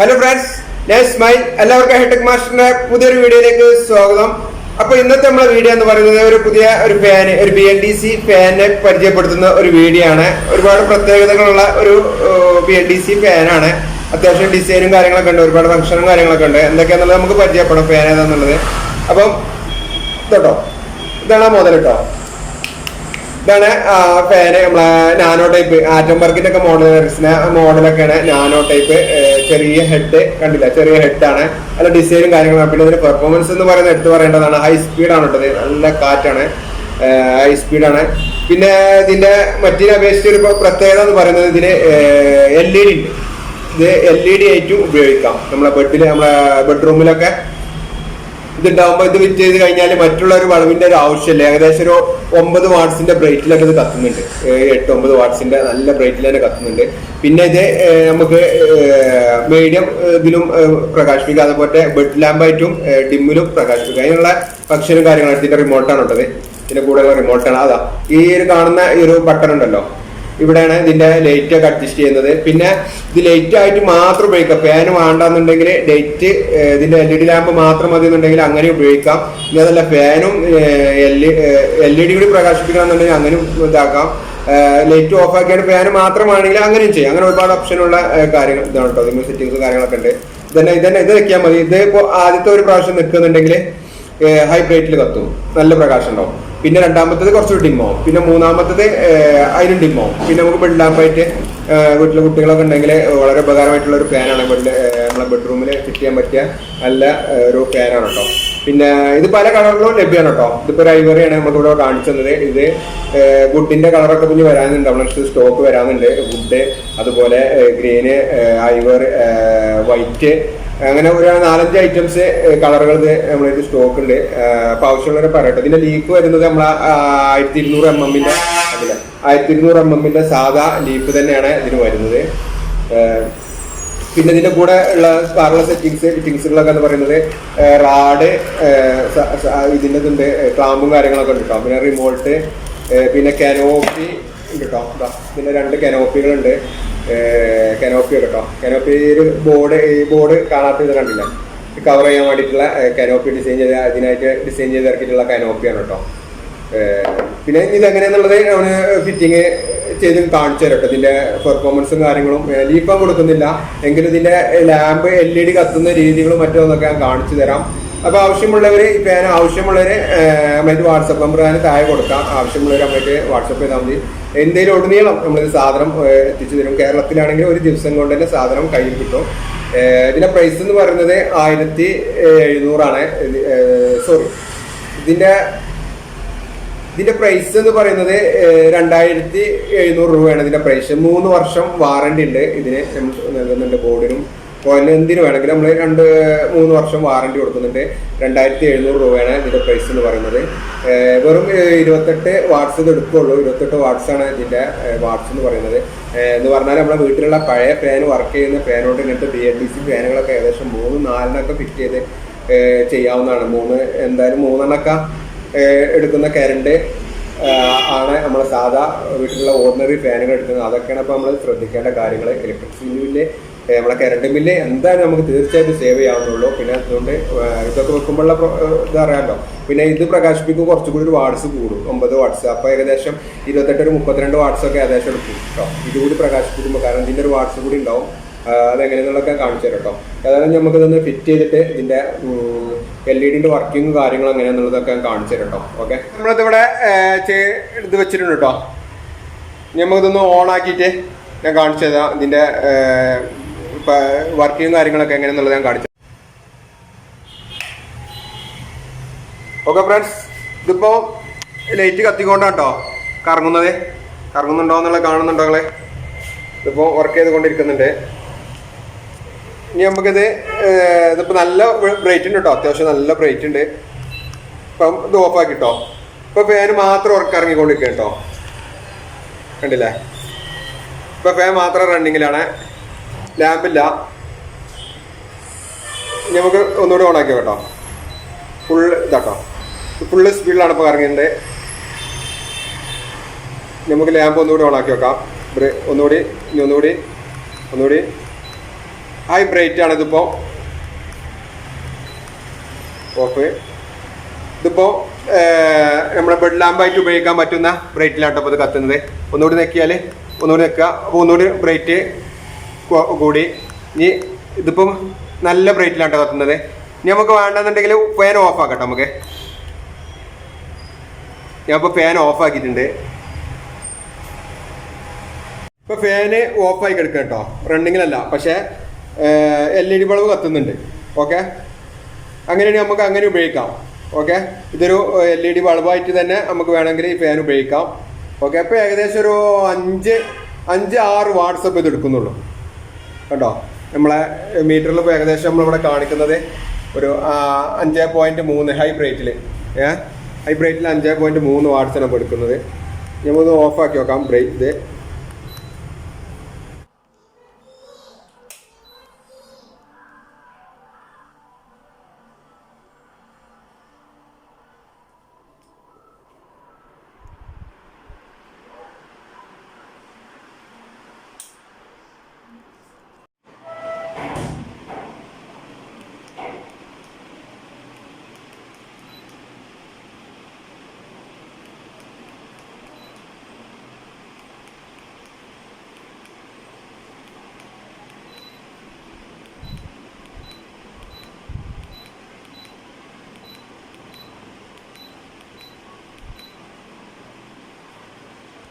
Hello friends ഞാൻ smile എല്ലാവർക്കും hitech മാസ്റ്ററിന്റെ പുതിയൊരു വീഡിയോയിലേക്ക് സ്വാഗതം. അപ്പൊ ഇന്നത്തെ നമ്മളെ വീഡിയോ എന്ന് പറയുന്നത് ഒരു പുതിയ ഒരു ഫാന് ഒരു ബി എൽ ഡി സി ഫാനെ പരിചയപ്പെടുത്തുന്ന ഒരു വീഡിയോ ആണ്. ഒരുപാട് പ്രത്യേകതകളുള്ള ഒരു ബി എൽ ഡി സി ഫാനാണ് അത്യാവശ്യം ഡിസൈനും കാര്യങ്ങളൊക്കെ ഉണ്ട്. ഒരുപാട് ഫംഗ്ഷനും കാര്യങ്ങളൊക്കെ ഉണ്ട്. എന്തൊക്കെയാണെന്നുള്ളത് നമുക്ക് പരിചയപ്പെടാം ഫാൻ ഏതാന്നുള്ളത്. അപ്പം ഇതോ ഇതാണ് ആ മുതൽ കേട്ടോ ഇതാണ് ഫാന് നമ്മളെ നാനോ ടൈപ്പ് ആറ്റം വർക്കിന്റെ ഒക്കെ മോഡൽ മോഡലൊക്കെയാണ് നാനോ ടൈപ്പ് ചെറിയ ഹെഡ് കണ്ടില്ല? ചെറിയ ഹെഡാണ് നല്ല ഡിസൈനും കാര്യങ്ങളും. പിന്നെ ഇതിന്റെ പെർഫോമൻസ് എന്ന് പറയുന്നത് എടുത്തു പറയേണ്ടതാണ്. ഹൈ സ്പീഡാണ് കേട്ടത് നല്ല കാറ്റാണ്. ഹൈ സ്പീഡാണ് പിന്നെ ഇതിന്റെ മറ്റേ അപേക്ഷിച്ച് ഒരു പ്രത്യേകത എന്ന് പറയുന്നത് ഇതിന് എൽ ഇ ഡി ഉണ്ട്. ഇത് എൽ ഇ ഡി ആയിട്ടും ഉപയോഗിക്കാം. നമ്മളെ ബെഡിൽ നമ്മളെ ബെഡ്റൂമിലൊക്കെ ഇതുണ്ടാവുമ്പോൾ ഇത് വിറ്റ് ചെയ്ത് കഴിഞ്ഞാൽ മറ്റുള്ള ഒരു വളവിന്റെ ഒരു ആവശ്യമില്ല. ഏകദേശം ഒരു ഒമ്പത് വാട്സിന്റെ ബ്രൈറ്റിലൊക്കെ ഇത് കത്തുന്നുണ്ട്. എട്ട് ഒമ്പത് വാട്സിന്റെ നല്ല ബ്രൈറ്റിൽ തന്നെ കത്തുന്നുണ്ട്. പിന്നെ ഇത് നമുക്ക് മീഡിയം ഇതിലും പ്രകാശിപ്പിക്കുക. അതുപോലെ ബെഡ് ലാമ്പായിട്ടും ഡിമ്മിലും പ്രകാശിപ്പിക്കുക. അതിനുള്ള ഫംഗ്ഷനും കാര്യങ്ങളും ഇതിന്റെ റിമോട്ടാണ് ഉള്ളത്. ഇതിന്റെ കൂടെയുള്ള റിമോട്ടാണ് അതാ ഈ ഒരു കാണുന്ന ഈ ഒരു ബട്ടൺ ഉണ്ടല്ലോ. ഇവിടെയാണ് ഇതിന്റെ ലൈറ്റ് ഒക്കെ അഡ്ജസ്റ്റ് ചെയ്യുന്നത്. പിന്നെ ഇത് ലൈറ്റ് ആയിട്ട് മാത്രം ഉപയോഗിക്കാം. ഫാൻ വേണ്ടെന്നുണ്ടെങ്കിൽ ലൈറ്റ് ഇതിന്റെ എൽ ഇ ഡി ലാമ്പ് മാത്രം മതി എന്നുണ്ടെങ്കിൽ അങ്ങനെ ഉപയോഗിക്കാം. ഇനി അതല്ല ഫാനും എൽ ഇ ഡി കൂടി പ്രകാശിപ്പിക്കണമെന്നുണ്ടെങ്കിൽ അങ്ങനെ ഇതാക്കാം. ലൈറ്റ് ഓഫ് ആക്കിയാണ് ഫാൻ മാത്രമാണെങ്കിൽ അങ്ങനെയും ചെയ്യാം. അങ്ങനെ ഒരുപാട് ഓപ്ഷനുള്ള കാര്യങ്ങൾ ഇതാണ് കേട്ടോ ഇതിന് സെറ്റിങ്സ് കാര്യങ്ങളൊക്കെ ഉണ്ട്. ഇതന്നെ ഇതന്നെ ഇത് വെക്കാൻ മതി. ഇത് ഇപ്പോൾ ആദ്യത്തെ ഒരു പ്രാവശ്യം നിൽക്കുന്നുണ്ടെങ്കിൽ ഹൈ ബ്രൈറ്റിൽ കത്തും. നല്ല പ്രകാശം ഉണ്ടാവും. പിന്നെ രണ്ടാമത്തത് കുറച്ച് ഡിമ്മാവും പിന്നെ മൂന്നാമത്തത് അതിനും ഡിമ്മാവും പിന്നെ നമുക്ക് ബെഡ് ലാമ്പായിട്ട് വീട്ടിലെ കുട്ടികളൊക്കെ ഉണ്ടെങ്കിൽ വളരെ ഉപകാരമായിട്ടുള്ള ഒരു ഫാനാണ് ബെഡ് നമ്മളെ ബെഡ്റൂമിൽ ഫിറ്റ് ചെയ്യാൻ പറ്റിയ നല്ല ഒരു ഫാനാണ് കേട്ടോ പിന്നെ ഇത് പല കളറിലും ലഭ്യമാണ് കേട്ടോ ഇതിപ്പോൾ ഒരു ഐവറിയാണ് നമുക്ക് ഇവിടെ കാണിച്ചു തന്നത്. ഇത് വുഡിന്റെ കളറൊക്കെ കുഞ്ഞ് വരാനുണ്ട്. നമ്മളെ സ്റ്റോക്ക് വരാനുണ്ട്. വുഡ് അതുപോലെ ഗ്രീന് ഐവർ വൈറ്റ് അങ്ങനെ ഒരു നാലഞ്ച് ഐറ്റംസ് കളറുകൾ നമ്മളിത് സ്റ്റോക്ക് ഉണ്ട്. അപ്പൊ ആവശ്യമുള്ളവരെ പറയട്ടെ. ഇതിന്റെ ലീഫ് വരുന്നത് നമ്മൾ ആയിരത്തി ഇരുന്നൂറ് എം എമ്മിന്റെ അതിലെ. ആയിരത്തി ഇരുന്നൂറ് എം എമ്മിന്റെ സാധാ ലീഫ് തന്നെയാണ് ഇതിന് വരുന്നത്. പിന്നെ ഇതിന്റെ കൂടെ ഉള്ള സ്പാറുള്ള സെറ്റിങ്സ് ഫിറ്റിങ്സുകളൊക്കെ എന്ന് പറയുന്നത് റാഡ് ഇതിന്റെ ഇതുണ്ട് ക്ലാമ്പും കാര്യങ്ങളൊക്കെ ഉണ്ട് കേട്ടോ. പിന്നെ റിമോട്ട് പിന്നെ കനോപ്പി ഉണ്ട് കേട്ടോ. പിന്നെ രണ്ട് കനോപ്പികളുണ്ട് കനോപ്പി കേട്ടോ കനോപ്പി ഒരു ബോർഡ് ഈ ബോർഡ് കാണാത്ത ഇത് കണ്ടില്ല? കവർ ചെയ്യാൻ വേണ്ടിയിട്ടുള്ള കനോപ്പി ഡിസൈൻ ചെയ്ത് അതിനായിട്ട് ഡിസൈൻ ചെയ്ത് ഇറക്കിയിട്ടുള്ള കനോപ്പിയാണ് കേട്ടോ പിന്നെ ഇത് എങ്ങനെയാന്നുള്ളത് അവന് ഫിറ്റിങ് ചെയ്ത് കാണിച്ചു തരട്ടോ ഇതിന്റെ പെർഫോമൻസും കാര്യങ്ങളും ലീപ്പം കൊടുക്കുന്നില്ല എങ്കിലും ഇതിന്റെ ലാമ്പ് എൽ ഇ ഡി കത്തുന്ന രീതികളും മറ്റൊന്നൊക്കെ ഞാൻ കാണിച്ചു തരാം. അപ്പൊ ആവശ്യമുള്ളവർ ഈ പേന ആവശ്യമുള്ളവർ നമ്മൾക്ക് വാട്സപ്പ് നമ്പർ ഞാൻ താഴെ കൊടുക്കാം. ആവശ്യമുള്ളവർ നമ്മൾക്ക് വാട്സപ്പ് ചെയ്താൽ മതി. എന്തെങ്കിലും ഉടനീളം നമ്മളിത് സാധനം എത്തിച്ചു തരും. കേരളത്തിലാണെങ്കിൽ ഒരു ദിവസം കൊണ്ട് തന്നെ സാധനം കയ്യിൽ കിട്ടും. ഇതിന്റെ പ്രൈസ് എന്ന് പറയുന്നത് ആയിരത്തി എഴുന്നൂറാണ്. സോറി ഇതിന്റെ ഇതിന്റെ പ്രൈസ് എന്ന് പറയുന്നത് രണ്ടായിരത്തി എഴുന്നൂറ് രൂപയാണ് ഇതിന്റെ പ്രൈസ് മൂന്ന് വർഷം വാറണ്ടി ഉണ്ട് ഇതിന്. നൽകുന്നുണ്ട് ബോർഡിനും കോയിലിന് എന്തിനു വേണമെങ്കിലും നമ്മൾ രണ്ട് മൂന്ന് വർഷം വാറണ്ടി കൊടുക്കുന്നുണ്ട്. രണ്ടായിരത്തി എഴുന്നൂറ് രൂപയാണ് ഇതിന്റെ പ്രൈസ് എന്ന് പറയുന്നത്. വെറും ഇരുപത്തെട്ട് വാട്സ് ഇത് എടുക്കുള്ളൂ. ഇരുപത്തെട്ട് വാട്സാണ് ഇതിന്റെ വാട്സ് എന്ന് പറയുന്നത്. എന്ന് പറഞ്ഞാൽ നമ്മുടെ വീട്ടിലുള്ള പഴയ ഫാൻ വർക്ക് ചെയ്യുന്ന ഫാനോട് ഇങ്ങനത്തെ ബി എൽ ഡി സി ഫാനുകളൊക്കെ ഏകദേശം മൂന്ന് നാലിനൊക്കെ ഫിറ്റ് ചെയ്ത് ചെയ്യാവുന്നതാണ്. മൂന്ന് എന്തായാലും മൂന്നെണ്ണൊക്കെ എടുക്കുന്ന കരണ്ട് ആണ് നമ്മൾ സാധാ വീട്ടിലുള്ള ഓർഡിനറി ഫാനുകൾ എടുക്കുന്നത്. അതൊക്കെയാണ് ഇപ്പോൾ നമ്മൾ ശ്രദ്ധിക്കേണ്ട കാര്യങ്ങൾ ഇലക്ട്രിസിറ്റി ബില്ല് നമ്മളെ കറണ്ട് ബില്ല് എന്തായാലും നമുക്ക് തീർച്ചയായിട്ടും സേവ് ചെയ്യാവുന്നുള്ളൂ പിന്നെ അതുകൊണ്ട് ഇതൊക്കെ വെക്കുമ്പോഴുള്ള ഇതറിയാമല്ലോ പിന്നെ ഇത് പ്രകാശിപ്പിക്കും കുറച്ചുകൂടി ഒരു വാട്സ് കൂടും. ഒമ്പത് വാട്സ് അപ്പോൾ ഏകദേശം ഇരുപത്തെട്ട് ഒരു മുപ്പത്തിരണ്ട് വാട്സ് ഒക്കെ ഏകദേശം എടുക്കും കേട്ടോ. ഇതുകൂടി പ്രകാശിപ്പിക്കുമ്പോൾ കാരണം ഇതിന്റെ ഒരു വാട്സ് കൂടി ഉണ്ടാവും. അതെങ്ങനെയെന്നുള്ളതൊക്കെ കാണിച്ചു തരാം കേട്ടോ. ഏതായാലും നമുക്കിതൊന്ന് ഫിറ്റ് ചെയ്തിട്ട് ഇതിന്റെ എൽ ഇ ഡിന്റെ വർക്കിംഗ് കാര്യങ്ങളും എങ്ങനെയാണെന്നുള്ളതൊക്കെ കാണിച്ചു തരാം കേട്ടോ. ഓക്കെ നമ്മളിതിവിടെ ഇത് വെച്ചിട്ടുണ്ട് കേട്ടോ. നമുക്കിതൊന്ന് ഓൺ ആക്കിയിട്ട് ഞാൻ കാണിച്ചു തരാം. ഇതിന്റെ ചെയ്യുന്ന കാര്യങ്ങളൊക്കെ എങ്ങനെയെന്നുള്ളത് ഞാൻ കാണിച്ചു ഓക്കെ ഫ്രണ്ട്സ് ഇതിപ്പോ ലൈറ്റ് കത്തിക്കൊണ്ടാണ് കേട്ടോ കറങ്ങുന്നത്. കറങ്ങുന്നുണ്ടോ എന്നുള്ളത് കാണുന്നുണ്ടോ നിങ്ങളെ? ഇതിപ്പോ വർക്ക് ചെയ്തുകൊണ്ടിരിക്കുന്നുണ്ട്. ഇനി നമുക്കിത് ഇതിപ്പോ നല്ല ബ്രൈറ്റ് ഉണ്ട് കേട്ടോ അത്യാവശ്യം നല്ല ബ്രൈറ്റ് ഉണ്ട്. ഇപ്പം ഇത് ഓഫ് ആക്കി കേട്ടോ ഇപ്പൊ ഫാൻ മാത്രം ഉറക്കം ഇറങ്ങിക്കൊണ്ടിരിക്കുക കേട്ടോ കണ്ടില്ലേ? ഇപ്പൊ ഫാൻ മാത്രം റണ്ണിങ്ങിലാണ് ലാമ്പില്ല. നമുക്ക് ഒന്നുകൂടി ഓൺ ആക്കി കേട്ടോ. ഫുൾ ഇതാട്ടോ ഫുള്ള് സ്പീഡിലാണ് ഇപ്പോൾ കറങ്ങിയത് നമുക്ക് ലാമ്പ് ഒന്നുകൂടി ഓൺ ആക്കി വെക്കാം. ബ്രേ ഒന്നുകൂടി ഇനി ഒന്നുകൂടി ഒന്നുകൂടി. ഹൈ ബ്രൈറ്റ് ആണ് ഇതിപ്പോൾ ഓഫ് ഇതിപ്പോൾ നമ്മുടെ ബെഡ് ലാമ്പായിട്ട് ഉപയോഗിക്കാൻ പറ്റുന്ന ബ്രൈറ്റിലാണ് ഇപ്പോൾ ഇത് കത്തുന്നത്. ഒന്നുകൂടി നെക്കിയാൽ ഒന്നുകൂടി നെക്കുക അപ്പോൾ ഒന്നുകൂടി ബ്രൈറ്റ് കൂടി. ഇനി ഇതിപ്പം നല്ല ബ്രൈറ്റിലാണ് കേട്ടോ കത്തുന്നത് ഇനി നമുക്ക് വേണ്ടെന്നുണ്ടെങ്കിൽ ഫാൻ ഓഫ് ആക്കട്ടോ നമുക്ക്. ഞാൻ ഇപ്പോൾ ഫാൻ ഓഫ് ആക്കിയിട്ടുണ്ട് ഇപ്പോൾ ഫാന് ആയി കിടക്കുക കേട്ടോ റണ്ണിങ്ങിലല്ല പക്ഷേ എൽ ഇ ഡി ബൾബ് കത്തുന്നുണ്ട്. ഓക്കെ അങ്ങനെയാണെങ്കിൽ നമുക്ക് അങ്ങനെ ഉപയോഗിക്കാം. ഓക്കെ ഇതൊരു എൽ ഇ ഡി ബൾബായിട്ട് തന്നെ നമുക്ക് വേണമെങ്കിൽ ഈ ഫാൻ ഉപയോഗിക്കാം. ഓക്കെ അപ്പോൾ ഏകദേശം ഒരു അഞ്ച് അഞ്ച് ആറ് വാട്സപ്പ് ഇത് എടുക്കുന്നുള്ളൂ. കേട്ടോ നമ്മളെ മീറ്ററിൽ ഇപ്പോൾ ഏകദേശം നമ്മളിവിടെ കാണിക്കുന്നത് ഒരു അഞ്ച് പോയിന്റ് മൂന്ന് ഹൈ ബ്രേറ്റിൽ ഏ? ഹൈ ബ്രേറ്റിൽ അഞ്ച് പോയിന്റ് മൂന്ന് വാട്സാണ് ഇപ്പോൾ എടുക്കുന്നത്. നമുക്കൊന്ന് ഓഫാക്കി നോക്കാം. ബ്രേക്ക് ഇത്.